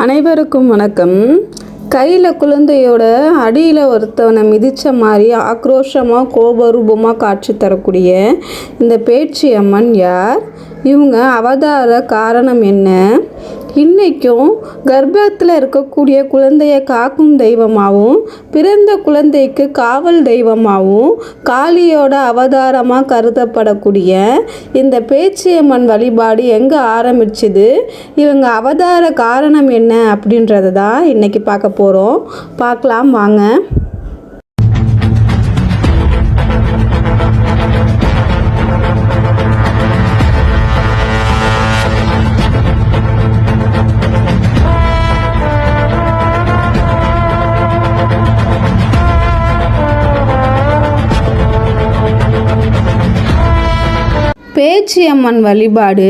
அனைவருக்கும் வணக்கம். கையில் குழந்தையோட அடியில் ஒருத்தவனை மிதித்த மாதிரி ஆக்ரோஷமாக கோபரூபமாக காட்சி தரக்கூடிய இந்த பேச்சு அம்மன் யார்? இவங்க அவதார காரணம் என்ன? இன்றைக்கும் கர்ப்பத்தில் இருக்கக்கூடிய குழந்தைய காக்கும் தெய்வமாகவும் பிறந்த குழந்தைக்கு காவல் தெய்வமாகவும் காளியோட அவதாரமாக கருதப்படக்கூடிய இந்த பேச்சியம்மன் வழிபாடு எங்கே ஆரம்பிச்சுது? இவங்க அவதார காரணம் என்ன அப்படின்றத தான் இன்றைக்கி பார்க்க போகிறோம் பார்க்கலாம் வாங்க. பேச்சியம்மன் வழிபாடு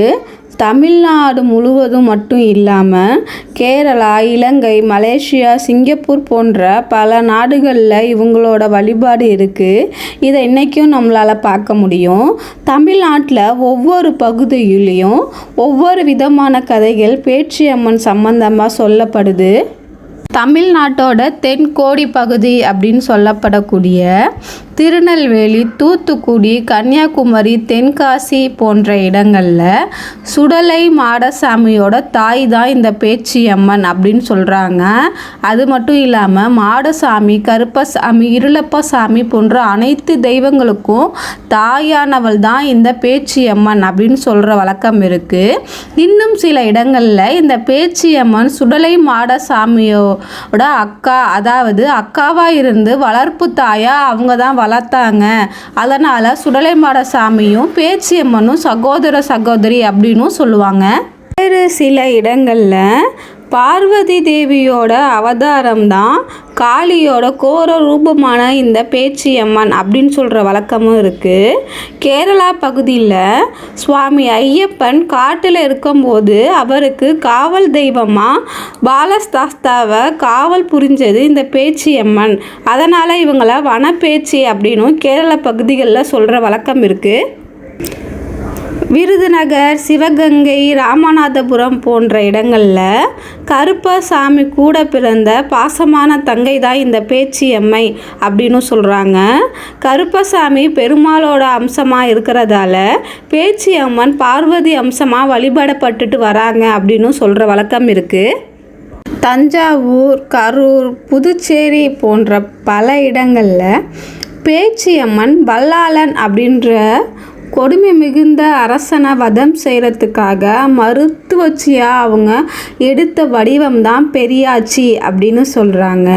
தமிழ்நாடு முழுவதும் மட்டும் இல்லாமல் கேரளா இலங்கை மலேசியா சிங்கப்பூர் போன்ற பல நாடுகளில் இவங்களோட வழிபாடு இருக்குது இதை இன்றைக்கும் நம்மளால் பார்க்க முடியும். தமிழ்நாட்டில் ஒவ்வொரு பகுதியிலையும் ஒவ்வொரு விதமான கதைகள் பேச்சியம்மன் சம்பந்தமாக சொல்லப்படுது. தமிழ்நாட்டோட தென்கோடி பகுதி அப்படின்னு சொல்லப்படக்கூடிய திருநெல்வேலி தூத்துக்குடி கன்னியாகுமரி தென்காசி போன்ற இடங்களில் சுடலை மாடசாமியோட தாய் தான் இந்த பேச்சியம்மன் அப்படின்னு சொல்கிறாங்க அது மட்டும் இல்லாமல் மாடசாமி கருப்பசாமி இருளப்பசாமி போன்ற அனைத்து தெய்வங்களுக்கும் தாயானவள் தான் இந்த பேச்சியம்மன் அப்படின்னு சொல்கிற வழக்கம் இருக்குது இன்னும் சில இடங்களில் இந்த பேச்சியம்மன் சுடலை மாடசாமியோட அக்கா அதாவது அக்காவாக இருந்து வளர்ப்பு தாயாக அவங்க தான் வளர்த்தாங்க. அதனால் சுடலைமாட சாமியும் பேச்சியம்மனும் சகோதர சகோதரி அப்படின்னும் சொல்லுவாங்க. வேறு சில இடங்களில் பார்வதி தேவியோட அவதாரம் தான் காளியோட கோர ரூபமான இந்த பேச்சியம்மன் அப்படின்னு சொல்கிற வழக்கமும் இருக்குது கேரளா பகுதியில் சுவாமி ஐயப்பன் காட்டில் இருக்கும்போது அவருக்கு காவல் தெய்வமாக பாலஸ்தாஸ்தாவை காவல் புரிஞ்சது இந்த பேச்சியம்மன் அதனால் இவங்கள வனப்பேச்சி அப்படின்னும் கேரள பகுதிகளில் சொல்கிற வழக்கம் இருக்குது விருதுநகர் சிவகங்கை ராமநாதபுரம் போன்ற இடங்களில் கருப்பசாமி கூட பிறந்த பாசமான தங்கை தான் இந்த பேச்சியம்மை அப்படின்னு சொல்கிறாங்க கருப்பசாமி பெருமாளோட அம்சமாக இருக்கிறதால பேச்சியம்மன் பார்வதி அம்சமாக வழிபடப்பட்டுட்டு வராங்க அப்படின்னு சொல்கிற வழக்கம் இருக்குது தஞ்சாவூர் கரூர் புதுச்சேரி போன்ற பல இடங்களில் பேச்சியம்மன் வல்லாளன் அப்படின்ற கொடுமை மிகுந்த அரசனை வதம் செய்கிறதுக்காக மருத்துவச்சியாக அவங்க எடுத்த வடிவம் தான் பெரியாச்சி அப்படின்னு சொல்கிறாங்க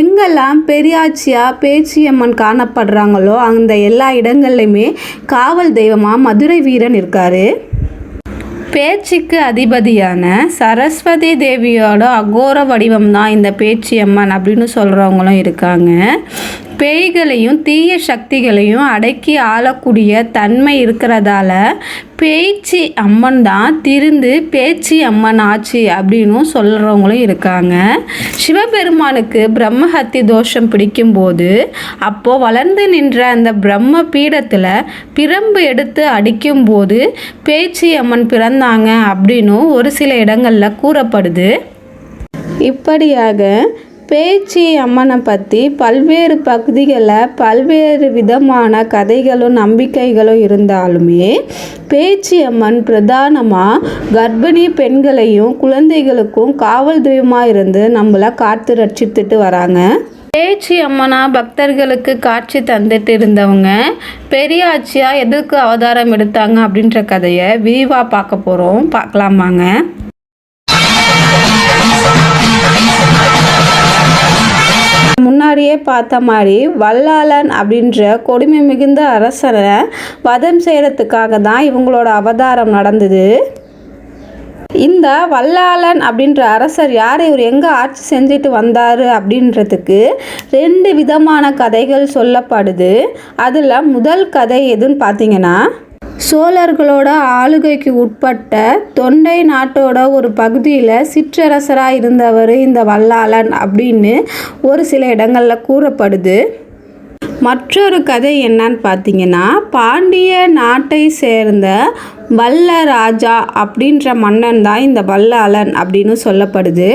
எங்கெல்லாம் பெரியாச்சியாக பேச்சியம்மன் காணப்படுறாங்களோ அந்த எல்லா இடங்கள்லையுமே காவல் தெய்வமாக மதுரை வீரன் இருக்கார். பேச்சுக்கு அதிபதியான சரஸ்வதி தேவியோட அகோர வடிவம் தான் இந்த பேச்சியம்மன் அப்படின்னு சொல்கிறவங்களும் இருக்காங்க. பேய்களையும் தீய சக்திகளையும் அடக்கி ஆளக்கூடிய தன்மை இருக்கிறதால பேச்சு அம்மன் தான் திருந்து பேச்சு அம்மன் ஆச்சு அப்படின்னும் சொல்கிறவங்களும் இருக்காங்க. சிவபெருமானுக்கு பிரம்மஹத்தி தோஷம் பிடிக்கும்போது அப்போது வளர்ந்து நின்ற அந்த பிரம்ம பீடத்தில் பிரம்பு எடுத்து அடிக்கும்போது பேச்சு அம்மன் பிறந்தாங்க அப்படின்னும் ஒரு சில இடங்களில் கூறப்படுது. இப்படியாக பேச்சி அம்மனை பற்றி பல்வேறு பகுதிகளில் பல்வேறு விதமான கதைகளும் நம்பிக்கைகளும் இருந்தாலுமே பேச்சி அம்மன் பிரதானமாக கர்ப்பிணி பெண்களையும் குழந்தைகளுக்கும் காவல் தெய்வமாக இருந்து நம்மளை காத்து ரட்சித்துட்டு வராங்க. பேச்சி அம்மனா பக்தர்களுக்கு காட்சி தந்துட்டு இருந்தவங்க பெரியாச்சியாக எதுக்கு அவதாரம் எடுத்தாங்க அப்படின்ற கதையை விரிவாக பார்க்க போகிறோம் பார்க்கலாமாங்க முன்னாடியே பார்த்த மாதிரி வல்லாளன் அப்படின்ற கொடுமை மிகுந்த அரசனை வதம் செய்கிறதுக்காக தான் இவங்களோட அவதாரம் நடந்தது. இந்த வல்லாளன் அப்படின்ற அரசர் யார்? இவர் எங்கே ஆட்சி செஞ்சுட்டு வந்தார் அப்படின்றதுக்கு ரெண்டு விதமான கதைகள் சொல்லப்படுது. அதில் முதல் கதை எதுன்னு பார்த்தீங்கன்னா சோழர்களோட ஆளுகைக்கு உட்பட்ட தொண்டை நாட்டோட ஒரு பகுதியில் சிற்றரசராக இருந்தவர் இந்த வல்லாளன் அப்படின்னு ஒரு சில இடங்களில் கூறப்படுது. மற்றொரு கதை என்னன்னு பார்த்தீங்கன்னா பாண்டிய நாட்டை சேர்ந்த வல்ல ராஜா அப்படின்ற மன்னன் தான் இந்த வல்லாளன் அப்படின்னு சொல்லப்படுது.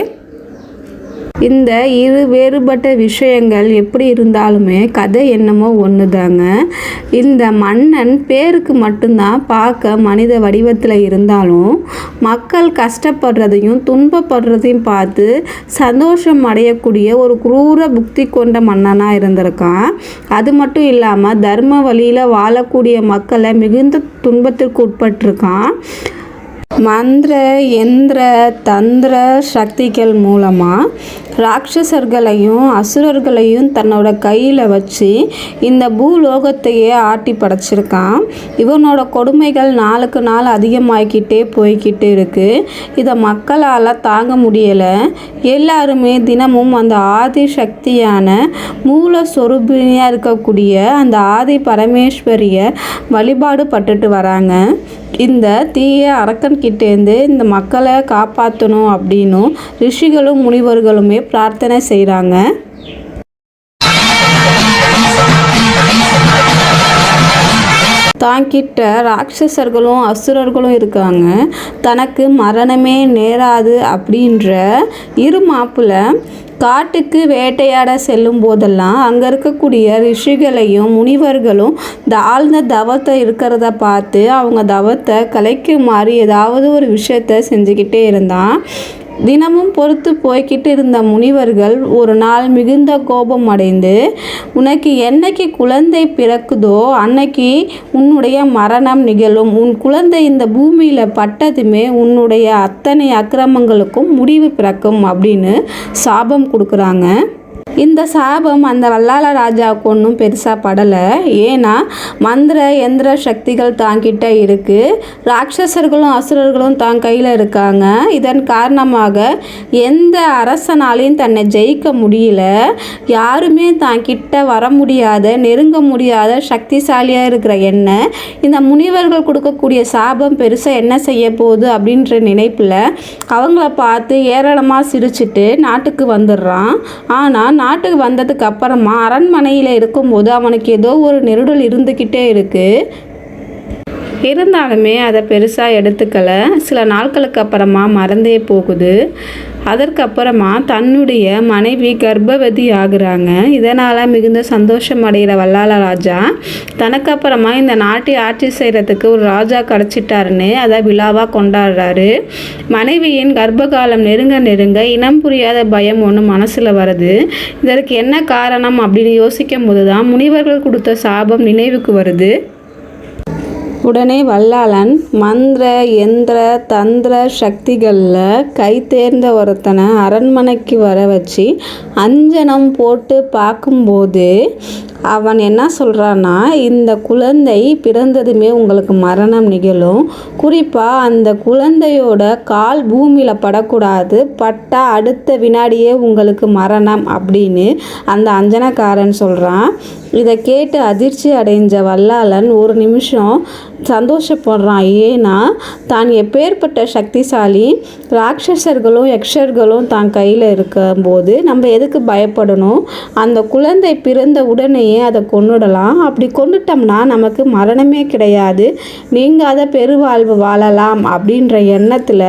இந்த இரு வேறுபட்ட விஷயங்கள் எப்படி இருந்தாலுமே கதை என்னமோ ஒன்று தாங்க இந்த மன்னன் பேருக்கு மட்டும்தான் பார்க்க மனித வடிவத்தில் இருந்தாலும் மக்கள் கஷ்டப்படுறதையும் துன்பப்படுறதையும் பார்த்து சந்தோஷம் அடையக்கூடிய ஒரு குரூர புக்தி கொண்ட மன்னனாக இருந்திருக்கான். அது மட்டும் இல்லாமல் தர்ம வழியில் வாழக்கூடிய மக்களை மிகுந்த துன்பத்திற்கு உட்பட்டிருக்கான். மந்திர எந்திர தந்திர சக்திகள் மூலமாக ராட்சசர்களையும் அசுரர்களையும் தன்னோட கையில் வச்சு இந்த பூலோகத்தையே ஆட்டி படைச்சிருக்கான். இவனோட கொடுமைகள் நாளுக்கு நாள் அதிகமாகிக்கிட்டே போய்கிட்டு இருக்குது இதை மக்களால் தாங்க முடியலை. எல்லாருமே தினமும் அந்த ஆதி சக்தியான மூல சொரூபினியாக இருக்கக்கூடிய அந்த ஆதி பரமேஸ்வரியை வழிபாடு பட்டுட்டு வராங்க. இந்த தீய அரக்கன்கிட்டேருந்து இந்த மக்களை காப்பாற்றணும் அப்படின்னும் ரிஷிகளும் முனிவர்களுமே பிரார்த்தனை செய்கிறாங்க தாங்கிட்ட ராட்சசர்களும் அசுரர்களும் இருக்காங்க. தனக்கு மரணமே நேராது அப்படின்ற இரு மாப்பிள்ள காட்டுக்கு வேட்டையாட செல்லும் போதெல்லாம் அங்கே இருக்கக்கூடிய ரிஷிகளையும் முனிவர்களும் இந்த ஆழ்ந்த தவத்தை இருக்கிறத பார்த்து அவங்க தவத்தை கலைக்குமாறு ஏதாவது ஒரு விஷயத்த செஞ்சுக்கிட்டே இருந்தான். தினமும் பொறுத்து போய்கிட்டு இருந்த முனிவர்கள் ஒரு நாள் மிகுந்த கோபம் அடைந்து உனக்கு என்னைக்கு குழந்தை பிறக்குதோ அன்னைக்கு உன்னுடைய மரணம் நிகழும். உன் குழந்தை இந்த பூமியில் பட்டதுமே உன்னுடைய அத்தனை அக்கிரமங்களுக்கும் முடிவு பிறக்கும் அப்படின்னு சாபம் கொடுக்குறாங்க. இந்த சாபம் அந்த வல்லால ராஜாவுக்கு ஒன்றும் பெருசாக படலை. ஏன்னா மந்திர எந்திர சக்திகள் தாங்கிட்ட இருக்குது ராட்சசர்களும் அசுரர்களும் தான் கையில் இருக்காங்க. இதன் காரணமாக எந்த அரசனாலையும் தன்னை ஜெயிக்க முடியல. யாருமே தான் கிட்ட வர முடியாத நெருங்க முடியாத சக்திசாலியாக இருக்கிற என்ன இந்த முனிவர்கள் கொடுக்கக்கூடிய சாபம் பெருசாக என்ன செய்ய போகுது அப்படின்ற நினைப்பில் அவங்கள பார்த்து ஏராளமாக சிரிச்சிட்டு நாட்டுக்கு வந்துடுறான். ஆனால் நாட்டுக்கு வந்ததுக்கு அப்புறமா அரண்மனையில் இருக்கும்போது அவனுக்கு ஏதோ ஒரு நெருடல் இருந்துக்கிட்டே இருக்குது இருந்தாலுமே அதை பெருசாக எடுத்துக்கலை. சில நாட்களுக்கு அப்புறமா மறந்தே போகுது. அதற்கப்புறமா தன்னுடைய மனைவி கர்ப்பவதி ஆகுறாங்க. இதனால் மிகுந்த சந்தோஷம் அடைகிற வல்லாள ராஜா தனக்கு அப்புறமா இந்த நாட்டை ஆட்சி செய்கிறதுக்கு ஒரு ராஜா கிடச்சிட்டாருன்னு அதை விழாவாக கொண்டாடுறாரு. மனைவியின் கர்ப்பகாலம் நெருங்க நெருங்க இனம் புரியாத பயம் ஒன்று மனசில் வருது. இதற்கு என்ன காரணம் அப்படின்னு யோசிக்கும் போது தான் முனிவர்கள் கொடுத்த சாபம் நினைவுக்கு வருது. உடனே வல்லாளன் மந்திர எந்திர தந்திர சக்திகளில் கை தேர்ந்த ஒருத்தனை அரண்மனைக்கு வர வச்சு அஞ்சனம் போட்டு பார்க்கும்போது அவன் என்ன சொல்கிறான்னா இந்த குழந்தை பிறந்ததுமே உங்களுக்கு மரணம் நிகழும். குறிப்பாக அந்த குழந்தையோட கால் பூமியில் படக்கூடாது. பட்டா அடுத்த வினாடியே உங்களுக்கு மரணம் அப்படின்னு அந்த அஞ்சனக்காரன் சொல்கிறான் இதை கேட்டு அதிர்ச்சி அடைஞ்ச வல்லாளன் ஒரு நிமிஷம் சந்தோஷப்படுறான். ஏன்னா தான் எப்பேற்பட்ட சக்திசாலி ராட்சசர்களும் யக்ஷர்களும் தான் கையில் இருக்கும்போது நம்ம எதுக்கு பயப்படணும்? அந்த குழந்தை பிறந்த உடனேயே அதை கொண்டுடலாம் அப்படி கொண்டுட்டோம்னா நமக்கு மரணமே கிடையாது. நீங்கள் அதை பெருவாழ்வு வாழலாம் அப்படின்ற எண்ணத்தில்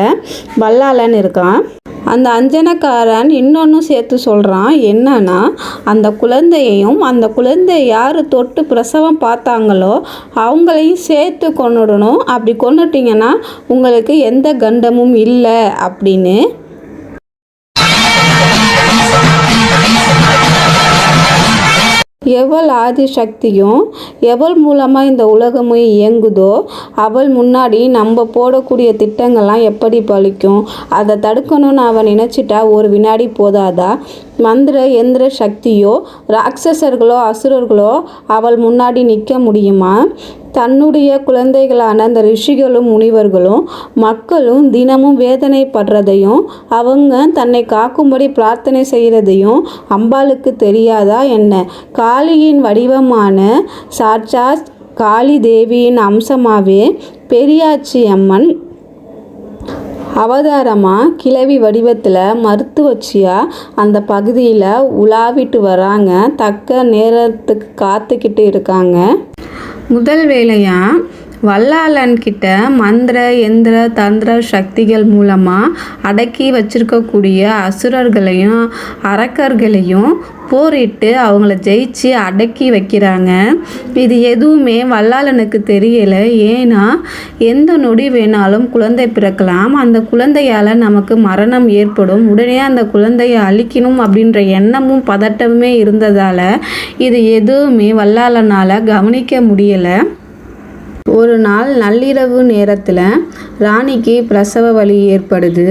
வல்லாளன் இருக்கான். அந்த அஞ்சனக்காரன் இன்னொன்று சேர்த்து சொல்கிறான் என்னன்னா அந்த குழந்தையையும் அந்த குழந்தை யார் தொட்டு பிரசவம் பார்த்தாங்களோ அவங்களையும் சேர்த்து கொண்டுடணும் அப்படி கொண்டுட்டிங்கன்னா உங்களுக்கு எந்த கண்டமும் இல்லை அப்படின்னு எவள் ஆதிசக்தியும் எவள் மூலமாக இந்த உலகமும் இயங்குதோ அவள் முன்னாடி நம்ம போடக்கூடிய திட்டங்கள்லாம் எப்படி பலிக்கும் அதை தடுக்கணும்னு அவன் நினச்சிட்டா ஒரு வினாடி போதாதா? மந்திர எந்திர சக்தியோ ராட்சசர்களோ அசுரர்களோ அவள் முன்னாடி நிற்க முடியுமா? தன்னுடைய குழந்தைகளான அந்த ரிஷிகளும் முனிவர்களும் மக்களும் தினமும் வேதனைப்படுறதையும் அவங்க தன்னை காக்கும்படி பிரார்த்தனை செய்கிறதையும் அம்பாளுக்கு தெரியாதா என்ன? காளியின் வடிவமான சாட்சாத் காளி தேவியின் அம்சமாகவே பெரியாச்சி அம்மன் அவதாரமாக கிழவி வடிவத்தில் மருத்துவச்சியாக அந்த பகுதியில் உலாவிட்டு வராங்க தக்க நேரத்துக்கு காத்துக்கிட்டு இருக்காங்க. முதல் வேலையாக வல்லாளன் கிட்ட மந்திர எந்திர தந்திர சக்திகள் மூலமாக அடக்கி வச்சிருக்கக்கூடிய அசுரர்களையும் அரக்கர்களையும் போரிட்டு அவங்கள ஜெயிச்சு அடக்கி வைக்கிறாங்க. இது எதுவுமே வல்லாளனுக்கு தெரியலை. ஏன்னா எந்த நொடி வேணாலும் குழந்தை பிறக்கலாம். அந்த குழந்தையால் நமக்கு மரணம் ஏற்படும். உடனே அந்த குழந்தையை அழிக்கணும் அப்படின்ற எண்ணமும் பதட்டமுமே இருந்ததால் இது எதுவுமே வல்லாளனால் கவனிக்க முடியலை. ஒரு நாள் நள்ளிரவு நேரத்தில் ராணிக்கு பிரசவ வலி ஏற்படுது.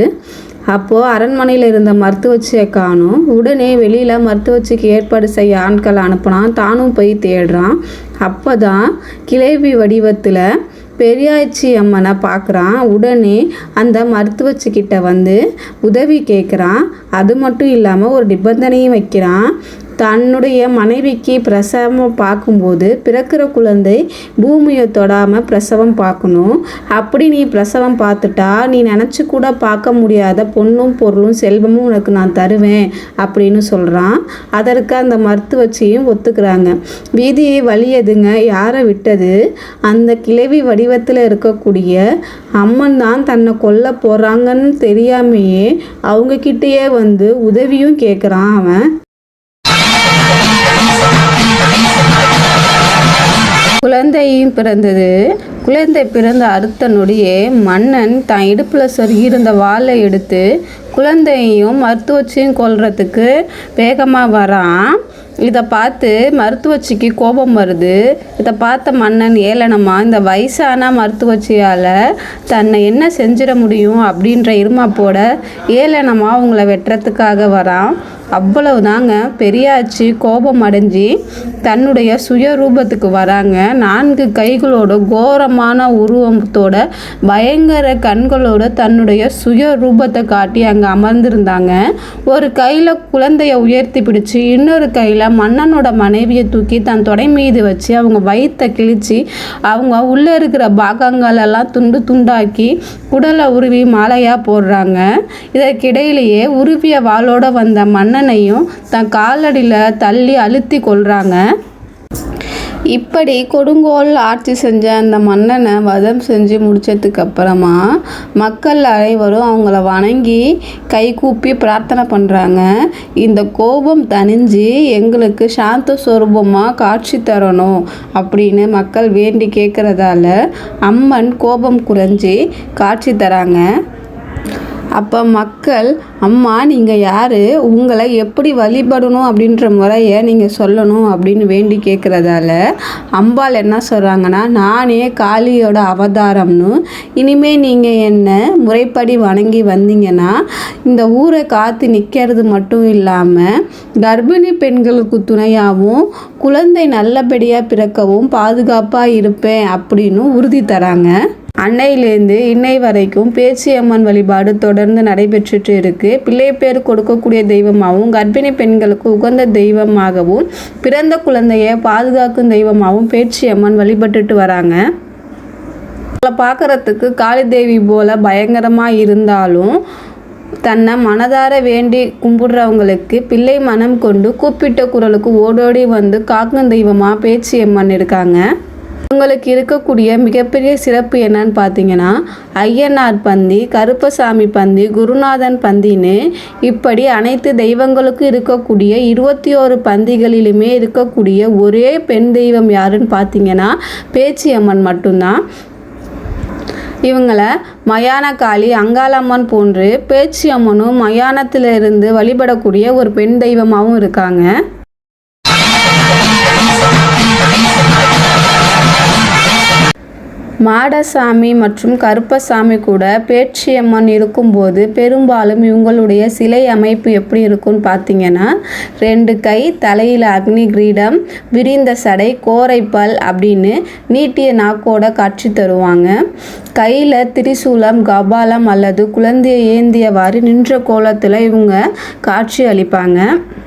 அப்போது அரண்மனையில் இருந்த மருத்துவச்சியை காணும். உடனே வெளியில் மருத்துவச்சிக்கு ஏற்பாடு செய்ய ஆட்கள் அனுப்புனான். தானும் போய் தேடுறான். அப்போ தான் கிளவி வடிவத்தில் பெரியாச்சி அம்மனை பார்க்குறான் உடனே அந்த மருத்துவச்சிக்கிட்ட வந்து உதவி கேட்குறான் அது மட்டும் இல்லாமல் ஒரு நிபந்தனையும் வைக்கிறான். தன்னுடைய மனைவிக்கு பிரசவம் பார்க்கும்போது பிறக்கிற குழந்தை பூமியை தொடாமல் பிரசவம் பார்க்கணும். அப்படி நீ பிரசவம் பார்த்துட்டா நீ நினச்சி கூட பார்க்க முடியாத பொண்ணும் பொருளும் செல்வமும் உனக்கு நான் தருவேன் அப்படின்னு சொல்கிறான் அதற்கு அந்த மருத்துவச்சியும் ஒத்துக்கிறாங்க. வீதியை வழியதுங்க யாரை விட்டது? அந்த கிளவி வடிவத்தில் இருக்கக்கூடிய அம்மன் தான் தன்னை கொல்ல போகிறாங்கன்னு தெரியாமையே அவங்கக்கிட்டேயே வந்து உதவியும் கேட்குறான் அவன். குழந்தையும் பிறந்தது. குழந்தை பிறந்த அடுத்த நொடியே மன்னன் தான் இடுப்பில் சொருகியிருந்த வாளை எடுத்து குழந்தையையும் மருத்துவச்சியும் கொல்றதுக்கு வேகமாக வரான். இதை பார்த்து மருத்துவச்சிக்கு கோபம் வருது. இதை பார்த்த மன்னன் ஏளனமா இந்த வயசான மருத்துவச்சியால் தன்னை என்ன செஞ்சிட முடியும் அப்படின்ற இருமாப்போட ஏளனமாக அவங்கள வெட்டுறதுக்காக வரான். அவ்வளவு தாங்க பெரியாச்சி கோபம் அடைஞ்சி தன்னுடைய சுயரூபத்துக்கு வராங்க. நான்கு கைகளோட கோரமான உருவத்தோட பயங்கர கண்களோட தன்னுடைய சுயரூபத்தை காட்டி அங்கே அமர்ந்திருந்தாங்க. ஒரு கையில் குழந்தைய உயர்த்தி பிடிச்சி இன்னொரு கையில் மன்னனோட மனைவியை தூக்கி தன் தொடை மீது வச்சு அவங்க வயிற்றை கிழிச்சு அவங்க உள்ளே இருக்கிற பாகங்கள் எல்லாம் துண்டு துண்டாக்கி உடலை உருவி மாலையாக போடுறாங்க. இதற்கிடையிலேயே உருவிய வாளோட வந்த மன்னனையும் தன் காலடியில் தள்ளி அழுத்தி கொள்கிறாங்க இப்படி கொடுங்கோல் ஆட்சி செஞ்ச அந்த மன்னனை வதம் செஞ்சு முடித்ததுக்கு அப்புறமா மக்கள் அனைவரும் அவங்கள வணங்கி கைகூப்பி பிரார்த்தனை பண்ணுறாங்க இந்த கோபம் தணிஞ்சு எங்களுக்கு சாந்த சுரூபமாக காட்சி தரணும் அப்படின்னு மக்கள் வேண்டி கேட்குறதால அம்மன் கோபம் குறைஞ்சி காட்சி தராங்க. அப்போ மக்கள் அம்மா நீங்கள் யார்? உங்களை எப்படி வழிபடணும்? அப்படின்ற முறையை நீங்கள் சொல்லணும் அப்படின்னு வேண்டி கேட்குறதால அம்பாள் என்ன சொல்கிறாங்கன்னா நானே காளியோட அவதாரம்னு. இனிமேல் நீங்கள் என்ன முறைப்படி வணங்கி வந்தீங்கன்னா இந்த ஊரை காத்து நிற்கிறது மட்டும் இல்லாமல் கர்ப்பிணி பெண்களுக்கு துணையாகவும் குழந்தை நல்லபடியாக பிறக்கவும் பாதுகாப்பாக இருப்பேன் அப்படின்னு உறுதி தராங்க. அன்னையிலேருந்து இன்னை வரைக்கும் பேச்சியம்மன் வழிபாடு தொடர்ந்து நடைபெற்றுட்டு இருக்கு. பிள்ளை பேர் கொடுக்கக்கூடிய தெய்வமாகவும் கர்ப்பிணி பெண்களுக்கு உகந்த தெய்வமாகவும் பிறந்த குழந்தைய பாதுகாக்கும் தெய்வமாகவும் பேச்சியம்மன் வழிபட்டுட்டு வராங்க. அவளை பார்க்குறதுக்கு காளி தேவி போல பயங்கரமாக இருந்தாலும் தன்னை மனதார வேண்டி கும்பிடுறவங்களுக்கு பிள்ளை மனம் கொண்டு கூப்பிட்ட குரலுக்கு ஓடோடி வந்து காக்கும் தெய்வமாக பேச்சியம்மன் இருக்காங்க. உங்களுக்கு இருக்கக்கூடிய மிகப்பெரிய சிறப்பு என்னன்னு பார்த்தீங்கன்னா ஐயனார் பந்தி கருப்பசாமி பந்தி குருநாதன் பந்தின்னு இப்படி அனைத்து தெய்வங்களுக்கும் இருக்கக்கூடிய இருபத்தி ஓரு பந்திகளிலுமே இருக்கக்கூடிய ஒரே பெண் தெய்வம் யாருன்னு பார்த்தீங்கன்னா பேச்சியம்மன் மட்டும்தான். இவங்களை மயான காளி அங்காளம்மன் போன்று பேச்சி அம்மனும் மயானத்திலிருந்து வழிபடக்கூடிய ஒரு பெண் தெய்வமாகவும் இருக்காங்க. மாடசாமி மற்றும் கருப்பசாமி கூட பேச்சியம்மன் இருக்கும்போது பெரும்பாலும் இவங்களுடைய சிலை அமைப்பு எப்படி இருக்கும்னு பார்த்தீங்கன்னா ரெண்டு கை தலையில் அக்னி கிரீடம் விரிந்த சடை கோரைப்பல் அப்படின்னு நீட்டிய நாக்கோட காட்சி தருவாங்க. கையில் திரிசூலம் கபாலம் அல்லது குழந்தையை ஏந்தியவாறு நின்ற கோலத்தில் இவங்க காட்சி அளிப்பாங்க.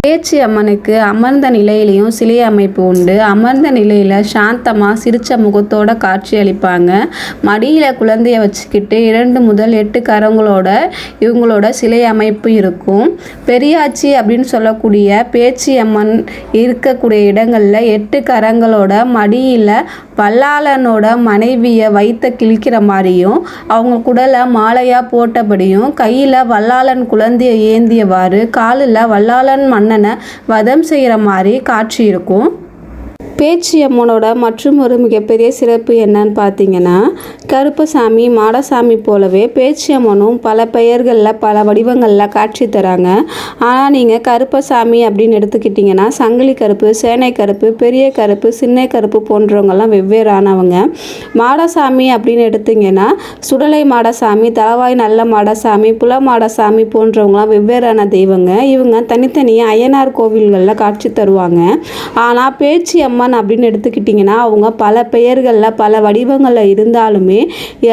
பேச்சி அம்மனுக்கு அமர்ந்த நிலையிலையும் சிலை அமைப்பு உண்டு. அமர்ந்த நிலையில் சாந்தமாக சிரிச்ச முகத்தோட காட்சி அளிப்பாங்க. இருக்காங்க மடியில் குழந்தைய வச்சுக்கிட்டு இரண்டு முதல் எட்டு கரங்களோட இவங்களோட சிலை அமைப்பு இருக்கும். பெரியாச்சி அப்படின்னு சொல்லக்கூடிய பேச்சி அம்மன் இருக்கக்கூடிய இடங்களில் எட்டு கரங்களோட மடியில் வல்லாளனோட மனைவியை வைத்த கிழிக்கிற மாதிரியும் அவங்க குடலை மாலையாக போட்டபடியும் கையில் வல்லாளன் குழந்தையை ஏந்தியவாறு காலில் வல்லாளன் மன்னனை வதம் செய்கிற மாதிரி காட்சி இருக்கும். பேச்சு அம்மனோட மற்றும் ஒரு மிகப்பெரிய சிறப்பு என்னன்னு பார்த்தீங்கன்னா கருப்பசாமி மாடசாமி போலவே பேச்சு அம்மனும் பல பெயர்களில் பல வடிவங்களில் காட்சி தராங்க. ஆனால் நீங்கள் கருப்பசாமி அப்படின்னு எடுத்துக்கிட்டிங்கன்னா சங்கிலி கருப்பு சேனை கருப்பு பெரிய கருப்பு சின்ன கருப்பு போன்றவங்கெல்லாம் வெவ்வேறானவங்க மாடசாமி அப்படின்னு எடுத்தீங்கன்னா சுடலை மாடசாமி தலவாய் நல்ல மாடசாமி புல மாடசாமி போன்றவங்களாம் வெவ்வேறான தெய்வங்க. இவங்க தனித்தனியாக அய்யனார் கோவில்களில் காட்சி தருவாங்க. ஆனால் பேச்சி அம்மன் அப்படின்னு எடுத்துக்கிட்டிங்கன்னா அவங்க பல பெயர்களில் பல வடிவங்களில் இருந்தாலுமே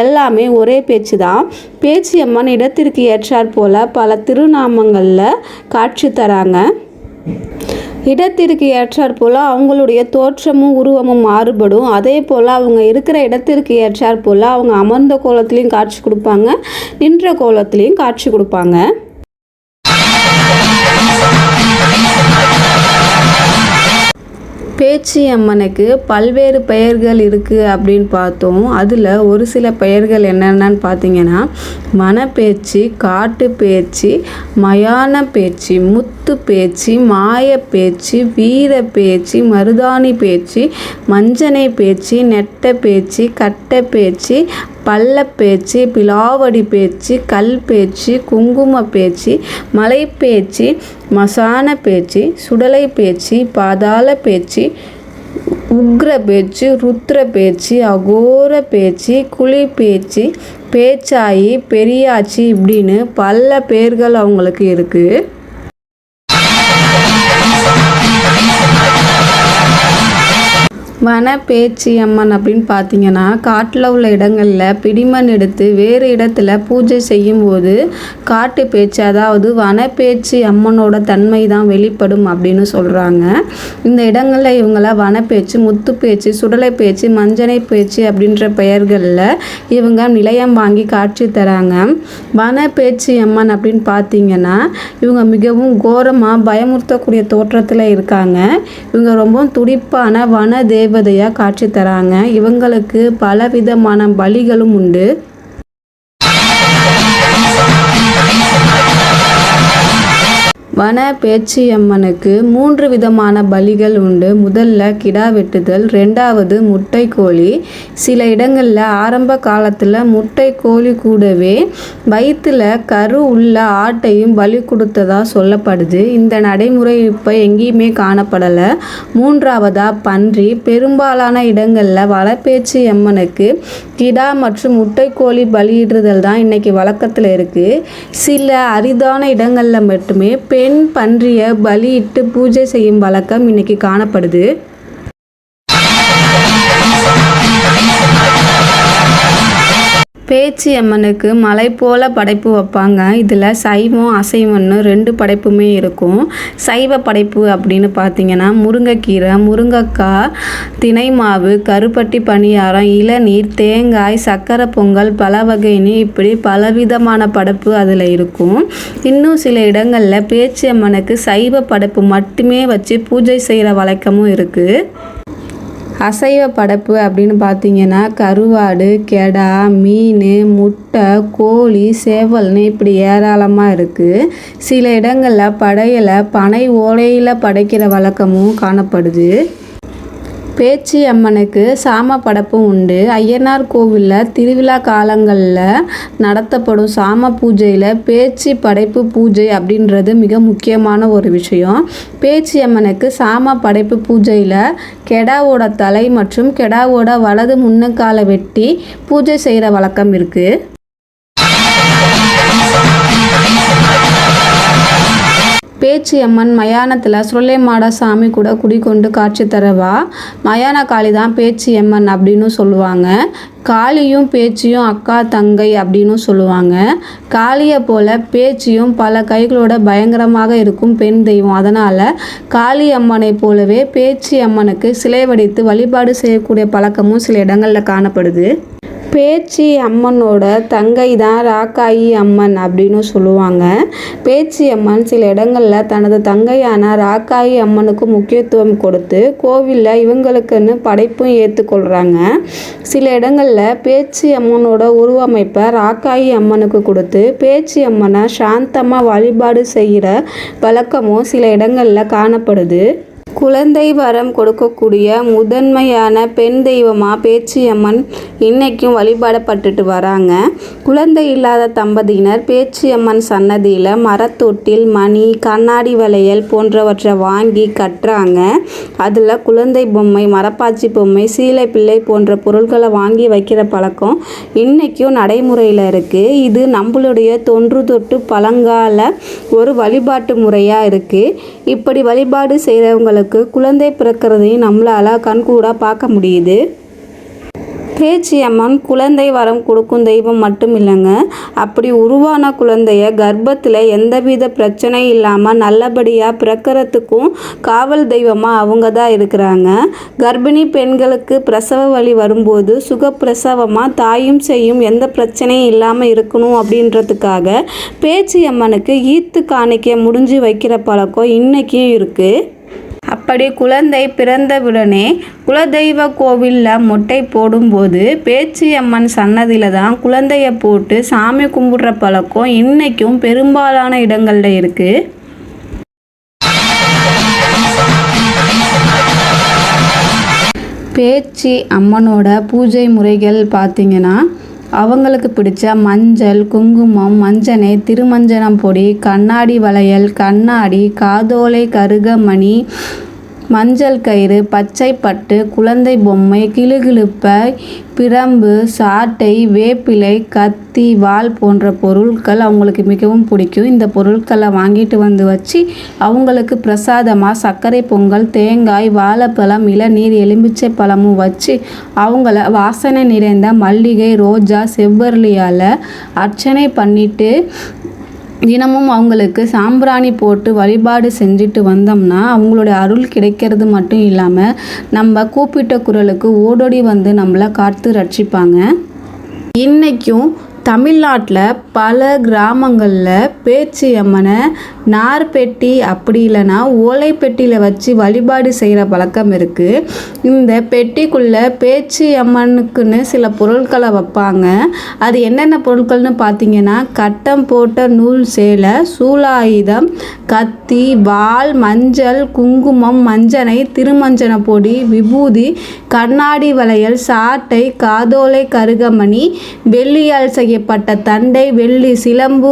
எல்லாமே ஒரே பேச்சு தான். பேச்சியம்மன் இடத்திற்கு ஏற்றாற் போல் பல திருநாமங்களில் காட்சி தராங்க. இடத்திற்கு ஏற்றாற் போல் அவங்களுடைய தோற்றமும் உருவமும் மாறுபடும். அதே போல் அவங்க இருக்கிற இடத்திற்கு ஏற்றாற் போல் அவங்க அமர்ந்த கோலத்துலேயும் காட்சி கொடுப்பாங்க நின்ற கோலத்துலேயும் காட்சி கொடுப்பாங்க. பேச்சி அம்மனுக்கு பல்வேறு பெயர்கள் இருக்குது அப்படின்னு பார்த்தோம். அதில் ஒரு சில பெயர்கள் என்னென்னு பார்த்தீங்கன்னா மனப்பேச்சு காட்டு பேச்சு மயான பேச்சு முத்து பேச்சு மாய பேச்சு வீர பேச்சு மருதாணி பேச்சு மஞ்சனை பேச்சு நெட்ட பேச்சு கட்டை பேச்சு பள்ள பேச்சு பிலாவடி பேச்சு கல் பேச்சு குங்கும பேச்சு மலை பேச்சு மசான பேச்சு சுடலை பேச்சு பாதாள பேச்சு உக்ர பேச்சு ருத்ர பேச்சு அகோர பேச்சு குழி பேச்சு பேச்சாயி பெரியாச்சி இப்படின்னு பல பேர்கள் அவங்களுக்கு இருக்குது வன அம்மன் அப்படின்னு பார்த்தீங்கன்னா காட்டில் உள்ள இடங்களில் பிடிமண் எடுத்து வேறு இடத்துல பூஜை செய்யும்போது காட்டு பேச்சு அதாவது வன அம்மனோட தன்மை தான் வெளிப்படும் அப்படின்னு சொல்கிறாங்க இந்த இடங்களில் இவங்கள வனப்பேச்சு முத்து பேச்சு சுடலை பேச்சு மஞ்சனை பேச்சு அப்படின்ற பெயர்களில் இவங்க நிலையம் வாங்கி காட்சி தராங்க. வன அம்மன் அப்படின்னு பார்த்தீங்கன்னா இவங்க மிகவும் கோரமாக பயமுறுத்தக்கூடிய தோற்றத்தில் இருக்காங்க. இவங்க ரொம்பவும் துடிப்பான வன தேவி தேவதையாக காட்சி தராங்க. இவங்களுக்கு பலவிதமான பலிகளும் உண்டு. வன பேச்சியம்மனுக்கு மூன்று விதமான பலிகள் உண்டு. முதல்ல கிடா வெட்டுதல் ரெண்டாவது முட்டை கோழி சில இடங்களில் ஆரம்ப காலத்தில் முட்டை கோழி கூடவே வயிற்றில் கரு உள்ள ஆட்டையும் பலி கொடுத்ததா சொல்லப்படுது. இந்த நடைமுறை இப்போ எங்கேயுமே காணப்படலை. மூன்றாவதாக பன்றி. பெரும்பாலான இடங்களில் வளப்பேச்சு அம்மனுக்கு கிடா மற்றும் முட்டை கோழி பலியிடுதல் தான் இன்னைக்கு வழக்கத்தில் இருக்குது சில அரிதான இடங்களில் மட்டுமே பெண் பன்றியை பலியிட்டு பூஜை செய்யும் வழக்கம் இன்னைக்கு காணப்படுது. பேச்சி அம்மனுக்கு மலை போல படைப்பு வைப்பாங்க. இதில் சைவம் அசைவம்னு ரெண்டு படைப்புமே இருக்கும். சைவ படைப்பு அப்படின்னு பார்த்தீங்கன்னா முருங்கைக்கீரை முருங்கைக்காய் தினை மாவு கருப்பட்டி பணியாரம் இளநீர் தேங்காய் சக்கரை பொங்கல் பல வகைன்னு இப்படி பலவிதமான படைப்பு அதில் இருக்கும். இன்னும் சில இடங்களில் பேச்சி அம்மனுக்கு சைவ படைப்பு மட்டுமே வச்சு பூஜை செய்கிற வழக்கமும் இருக்குது அசைவ படைப்பு அப்படின்னு பார்த்தீங்கன்னா கருவாடு கெடா மீன் முட்டை கோழி சேவல்னு இப்படி ஏராளமாக இருக்குது சில இடங்களில் படையலை பனை ஓலையில் படைக்கிற வழக்கமும் காணப்படுது. பேச்சி அம்மனுக்கு சாம படப்பும் உண்டு. ஐயனார் கோவிலில் திருவிழா காலங்களில் நடத்தப்படும் சாம பூஜையில் பேச்சு படைப்பு பூஜை அப்படின்றது மிக முக்கியமான ஒரு விஷயம். பேச்சி அம்மனுக்கு சாம படைப்பு பூஜையில் கெடாவோட தலை மற்றும் கெடாவோட வலது முன்னக்காலை வெட்டி பூஜை செய்கிற வழக்கம் இருக்குது பேச்சியம்மன் மயானத்தில் சுருளை மாட சாமி கூட குடிக்கொண்டு காட்சி தரவா? மயான காளி தான் பேச்சியம்மன் அப்படின்னு சொல்லுவாங்க. காளியும் பேச்சியும் அக்கா தங்கை அப்படின்னு சொல்லுவாங்க. காளியை போல பேச்சியும் பல கைகளோட பயங்கரமாக இருக்கும் பெண் தெய்வம். அதனால் காளி அம்மனை போலவே பேச்சி அம்மனுக்கு சிலை வடித்து வழிபாடு செய்யக்கூடிய பழக்கமும் சில இடங்களில் காணப்படுது. பேச்சி அம்மனோட தங்கை தான் ராக்காயி அம்மன் அப்படின்னு சொல்லுவாங்க. பேச்சி அம்மன் சில இடங்களில் தனது தங்கையான ராக்காயி அம்மனுக்கு முக்கியத்துவம் கொடுத்து கோவிலில் இவங்களுக்குன்னு படைப்பும் ஏற்றுக்கொள்கிறாங்க சில இடங்களில் பேச்சி அம்மனோட உருவமைப்பை ராக்காயி அம்மனுக்கு கொடுத்து பேச்சி அம்மனை சாந்தமாக வழிபாடு செய்கிற பழக்கமும் சில இடங்களில் காணப்படுது. குழந்தை வரம் கொடுக்கக்கூடிய முதன்மையான பெண் தெய்வமாக பேச்சியம்மன் இன்னைக்கும் வழிபாடப்பட்டுட்டு வராங்க. குழந்தை இல்லாத தம்பதியினர் பேச்சியம்மன் சன்னதியில் மரத்தொட்டில் மணி கண்ணாடி வளையல் போன்றவற்றை வாங்கி கட்டுறாங்க. அதில் குழந்தை பொம்மை மரப்பாச்சி பொம்மை சீலை பிள்ளை போன்ற பொருட்களை வாங்கி வைக்கிற பழக்கம் இன்றைக்கும் நடைமுறையில் இருக்குது இது நம்மளுடைய தொன்று தொட்டு பழங்கால ஒரு வழிபாட்டு முறையாக இருக்குது இப்படி வழிபாடு செய்கிறவங்களுக்கு குழந்தை பிறக்கிறதையும் நம்மளால் கண்கூடாக பார்க்க முடியுது. பேச்சியம்மன் குழந்தை வரம் கொடுக்கும் தெய்வம் மட்டும் இல்லைங்க. அப்படி உருவான குழந்தைய கர்ப்பத்தில் எந்தவித பிரச்சனை இல்லாமல் நல்லபடியாக பிறக்கிறதுக்கும் காவல் தெய்வமாக அவங்க தான் இருக்கிறாங்க. கர்ப்பிணி பெண்களுக்கு பிரசவ வழி வரும்போது சுகப்பிரசவமாக தாயும் செய்யும் எந்த பிரச்சனையும் இல்லாமல் இருக்கணும் அப்படின்றதுக்காக பேச்சி அம்மனுக்கு ஈத்து காணிக்க முடிஞ்சு வைக்கிற பழக்கம் இன்றைக்கும் இருக்குது அப்படி குழந்தை பிறந்தவுடனே குலதெய்வ கோவிலில் மொட்டை போடும்போது பேச்சியம்மன் சன்னதியில் தான் குழந்தைய போட்டு சாமி கும்பிட்ற பழக்கம் இன்றைக்கும் பெரும்பாலான இடங்களில் இருக்குது பேச்சி அம்மனோட பூஜை முறைகள் பார்த்திங்கன்னா அவங்களுக்கு பிடிச்ச மஞ்சள் குங்குமம் மஞ்சனை திருமஞ்சனம் பொடி கண்ணாடி வளையல் கண்ணாடி காதோலை கருகமணி மஞ்சள் கயிறு பச்சை பட்டு குழந்தை பொம்மை கிளுகிழுப்பை பிரம்பு சாட்டை வேப்பிலை கத்தி வாள் போன்ற பொருட்கள் அவங்களுக்கு மிகவும் பிடிக்கும். இந்த பொருட்களை வாங்கிட்டு வந்து வச்சு அவங்களுக்கு பிரசாதமாக சர்க்கரை பொங்கல் தேங்காய் வாழைப்பழம் இளநீர் எலுமிச்சை பழமும் வச்சு அவங்கள வாசனை நிறைந்த மல்லிகை ரோஜா செவ்வரளியால் அர்ச்சனை பண்ணிட்டு தினமும் அவங்களுக்கு சாம்பிராணி போட்டு வழிபாடு செஞ்சுட்டு வந்தோம்னா அவங்களுடைய அருள் கிடைக்கிறது மட்டும் இல்லாமல் நம்ம கூப்பிட்ட குரலுக்கு ஓடோடி வந்து நம்மளை காத்து ரட்சிப்பாங்க. இன்றைக்கும் தமிழ்நாட்டில் பல கிராமங்களில் பேச்சு அம்மனை நார்பெட்டி அப்படி இல்லைன்னா ஓலை பெட்டியில் வச்சு வழிபாடு செய்கிற பழக்கம் இருக்குது இந்த பெட்டிக்குள்ளே பேச்சு அம்மனுக்குன்னு சில பொருட்களை வைப்பாங்க. அது என்னென்ன பொருட்கள்னு பார்த்தீங்கன்னா கட்டம் போட்ட நூல் சேலை சூலாயுதம் கத்தி வால் மஞ்சள் குங்குமம் மஞ்சனை திருமஞ்சன பொடி விபூதி கண்ணாடி வளையல் சாட்டை காதோலை கருகமணி வெள்ளியால் செய்ய செய்யப்பட்ட தண்டை வெள்ளி சிலம்பு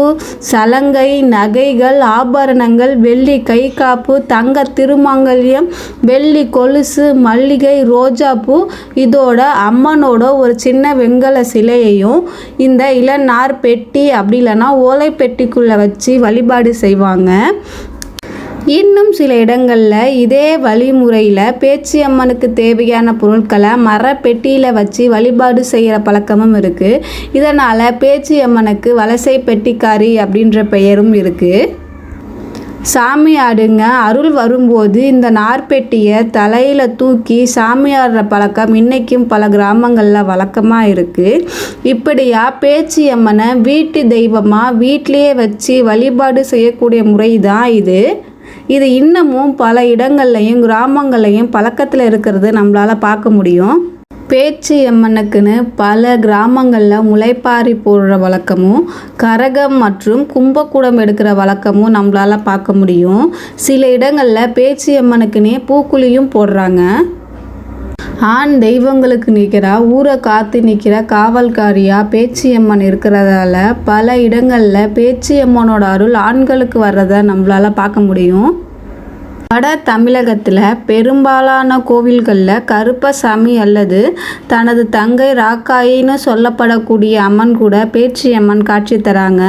சலங்கை நகைகள் ஆபரணங்கள் வெள்ளி கை காப்பு தங்க திருமாங்கல்யம் வெள்ளி கொலுசு மல்லிகை ரோஜாப்பூ இதோட அம்மனோட ஒரு சின்ன வெங்கல சிலையையும் இந்த இளநார் பெட்டி அப்படி இல்லைன்னா ஓலை பெட்டிக்குள்ளே வச்சு வழிபாடு செய்வாங்க. இன்னும் சில இடங்களில் இதே வழிமுறையில் பேச்சியம்மனுக்கு தேவையான பொருட்களை மரப்பெட்டியில் வச்சு வழிபாடு செய்கிற பழக்கமும் இருக்குது இதனால் பேச்சியம்மனுக்கு வலசை பெட்டிக்காரி அப்படின்ற பெயரும் இருக்குது சாமி ஆடுங்க அருள் வரும்போது இந்த நார்பெட்டியை தலையில் தூக்கி சாமி ஆடுற பழக்கம் இன்றைக்கும் பல கிராமங்களில் வழக்கமாக இருக்குது இப்படியா பேச்சியம்மனை வீட்டு தெய்வமாக வீட்டிலேயே வச்சு வழிபாடு செய்யக்கூடிய முறை தான் இது. இது இன்னமும் பல இடங்கள்லையும் கிராமங்கள்லையும் பழக்கத்தில் இருக்கிறது நம்மளால் பார்க்க முடியும். பேச்சு எம்மனுக்குன்னு பல கிராமங்களில் முளைப்பாரி போடுற வழக்கமும் கரகம் மற்றும் கும்பக்கூடம் எடுக்கிற வழக்கமும் நம்மளால் பார்க்க முடியும். சில இடங்களில் பேச்சு எம்மனுக்குன்னே பூக்குழியும் போடுறாங்க. ஆண் தெய்வங்களுக்கு நிற்கிறா ஊரை காத்து நிற்கிற காவல்காரியாக பேச்சியம்மன் இருக்கிறதால பல இடங்களில் பேச்சியம்மனோட அருள் ஆண்களுக்கு வர்றதை நம்மளால் பார்க்க முடியும். வட தமிழகத்தில் பெரும்பாலான கோவில்களில் கருப்பசாமி அல்லது தனது தங்கை ராக்காயின்னு சொல்லப்படக்கூடிய அம்மன் கூட பேச்சி அம்மன் காட்சி தராங்க.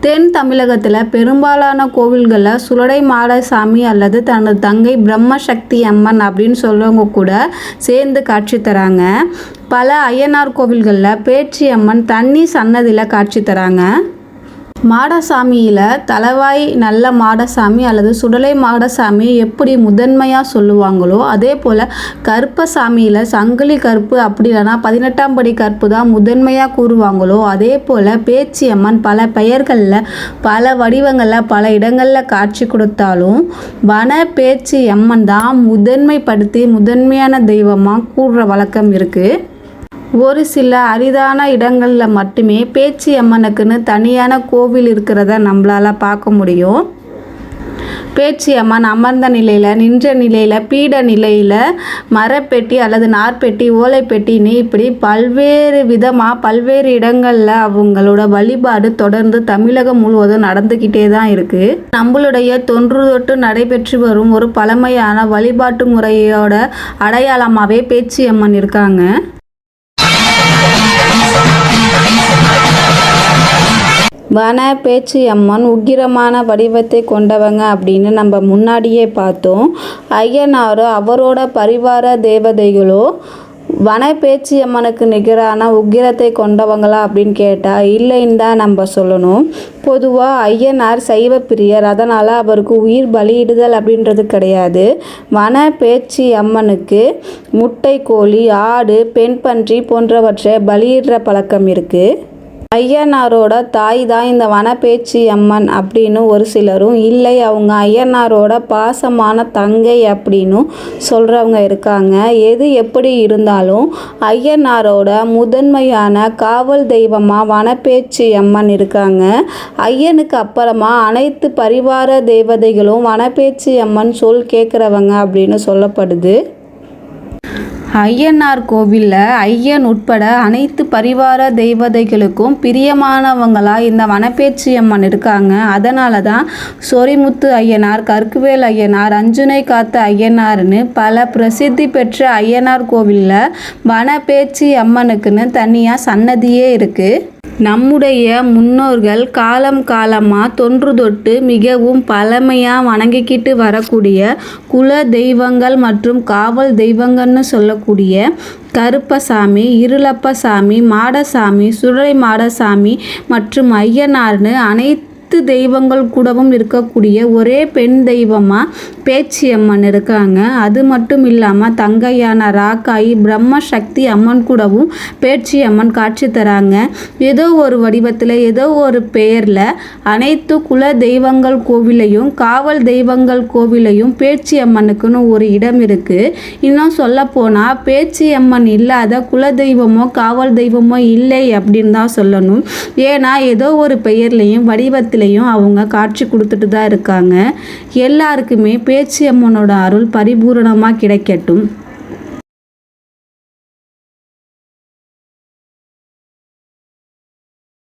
தென் தமிழகத்தில் பெரும்பாலான கோவில்களில் சுடலை மாடசாமி அல்லது தனது தங்கை பிரம்மசக்தி அம்மன் அப்படின்னு சொல்கிறவங்க கூட சேர்ந்து காட்சி தராங்க. பல ஐயனார் கோவில்களில் பேச்சி அம்மன் தண்ணி சன்னதியில் காட்சி தராங்க. மாடசாமியில் தலவாய் நல்ல மாடசாமி அல்லது சுடலை மாடசாமி எப்படி முதன்மையாக சொல்லுவாங்களோ அதே போல் கருப்பசாமியில் சங்கிலி கருப்பு அப்படி இல்லைனா பதினெட்டாம் படி கருப்பு தான் முதன்மையாக கூறுவாங்களோ அதே போல் பேச்சியம்மன் பல பெயர்களில் பல வடிவங்களில் பல இடங்களில் காட்சி கொடுத்தாலும் வன பேச்சியம்மன் தான் முதன்மைப்படுத்தி முதன்மையான தெய்வமாக கூறுற வழக்கம் இருக்குது ஒரு சில அரிதான இடங்களில் மட்டுமே பேச்சி அம்மனுக்குன்னு தனியான கோவில் இருக்கிறத நம்மளால் பார்க்க முடியும். பேச்சி அம்மன் அமர்ந்த நிலையில் நின்ற நிலையில் பீட நிலையில் மரப்பெட்டி அல்லது நார்பெட்டி ஓலைப்பெட்டின்னு இப்படி பல்வேறு விதமாக பல்வேறு இடங்களில் அவங்களோட வழிபாடு தொடர்ந்து தமிழகம் முழுவதும் நடந்துக்கிட்டே தான் இருக்குது நம்மளுடைய தொன்று தொட்டு நடைபெற்று வரும் ஒரு பழமையான வழிபாட்டு முறையோட அடையாளமாகவே பேச்சி அம்மன் இருக்காங்க. வன பேச்சு அம்மன் உக்கிரமான வடிவத்தை கொண்டவங்க அப்படின்னு நம்ம முன்னாடியே பார்த்தோம். ஐயனாரோ அவரோட பரிவார தேவதைகளோ வனப்பேச்சியம்மனுக்கு அம்மனுக்கு நிகரான உக்கிரத்தை கொண்டவங்களா அப்படின்னு கேட்டால் இல்லைன்னு தான் நம்ம சொல்லணும். பொதுவாக ஐயனார் சைவ பிரியர் அதனால் அவருக்கு உயிர் பலியிடுதல் அப்படின்றது கிடையாது. வன பேச்சு அம்மனுக்கு முட்டை கோழி ஆடு பெண் பன்றி போன்றவற்றை பலியிடுற பழக்கம் இருக்குது ஐயனாரோட தாய் தான் இந்த வனப்பேச்சி அம்மன் அப்படின்னு ஒரு சிலரும் இல்லை அவங்க ஐயனாரோட பாசமான தங்கை அப்படின்னும் சொல்கிறவங்க இருக்காங்க. எது எப்படி இருந்தாலும் ஐயனாரோட முதன்மையான காவல் தெய்வமாக வனப்பேச்சி அம்மன் இருக்காங்க. ஐயனுக்கு அப்புறமா அனைத்து பரிவார தேவதைகளும் வனப்பேச்சி அம்மன் சொல் கேட்குறவங்க அப்படின்னு சொல்லப்படுது. ஐயனார் கோவிலில் ஐயன் உட்பட அனைத்து பரிவார தெய்வதைகளுக்கும் பிரியமானவங்களாக இந்த வனப்பேச்சி அம்மன் இருக்காங்க. அதனால தான் சொரிமுத்து ஐயனார் கற்குவேல் ஐயனார் அஞ்சுனை காத்த ஐயனார்னு பல பிரசித்தி பெற்ற ஐயனார் கோவிலில் வனப்பேச்சி அம்மனுக்குன்னு தனியாக சன்னதியே இருக்குது நம்முடைய முன்னோர்கள் காலம் காலமாக தொன்று தொட்டு மிகவும் பழமையாக வணங்கிக்கிட்டு வரக்கூடிய குல தெய்வங்கள் மற்றும் காவல் தெய்வங்கள்னு சொல்லக்கூடிய கருப்பசாமி இருளப்பசாமி மாடசாமி சுழலை மாடசாமி மற்றும் ஐயனார்னு அனைத்து அனைத்து தெய்வங்கள் கூடவும் இருக்கக்கூடிய ஒரே பெண் தெய்வமாக பேச்சியம்மன் இருக்காங்க. அது மட்டும் இல்லாமல் தங்கையான ராக்காயி பிரம்ம சக்தி அம்மன் கூடவும் பேச்சி அம்மன் காட்சி தராங்க. ஏதோ ஒரு வடிவத்தில் ஏதோ ஒரு பெயரில் அனைத்து குல தெய்வங்கள் கோவிலையும் காவல் தெய்வங்கள் கோவிலையும் பேச்சி அம்மனுக்குன்னு ஒரு இடம் இருக்குது இன்னும் சொல்லப்போனால் பேச்சி அம்மன் இல்லாத குல தெய்வமோ காவல் தெய்வமோ இல்லை அப்படின்னு தான் சொல்லணும். ஏன்னா ஏதோ ஒரு பெயர்லையும் வடிவத்தில் இடத்துலையும் அவங்க காட்சி கொடுத்துட்டு தான் இருக்காங்க. எல்லாருக்குமே பேச்சு அம்மனோட அருள் பரிபூரணமாக கிடைக்கட்டும்.